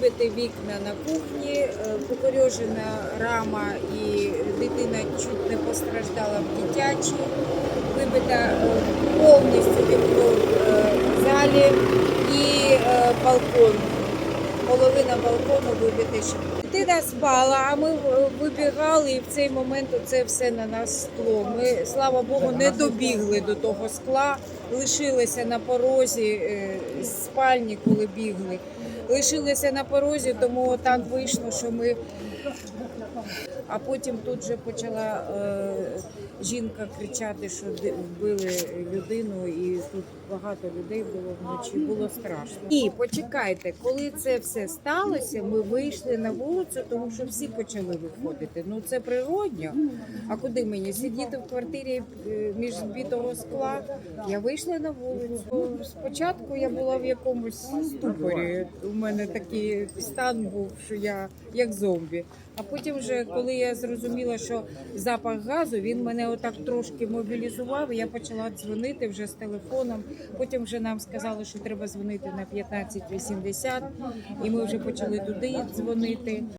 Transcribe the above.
вибиті вікна на кухні, покорьожена рама і дитина чуть не постраждала в дитячій, вибита е, повністю вікно е, в залі і е, балкон. Половина балкону вибите. Дитина спала, а ми е, вибігали і в цей момент це все на нас скло. Ми, слава Богу, не добігли до того скла, лишилися на порозі е, спальні, коли бігли. Лишилися на порозі, тому так вийшло, що ми. А потім тут же почала е, жінка кричати, що вбили людину, і тут багато людей було вночі. Було страшно. І почекайте, коли це все сталося, ми вийшли на вулицю, тому що всі почали виходити. Ну це природньо. А куди мені сидіти в квартирі е, між збитого скла? Я вийшла на вулицю. Спочатку я була в якомусь ступорі. У мене такий стан був, що я як зомбі. А потім, вже коли я зрозуміла, що запах газу він мене отак трошки мобілізував. Я почала дзвонити вже з телефоном. Потім вже нам сказали, що треба дзвонити на 1580, і ми вже почали туди дзвонити.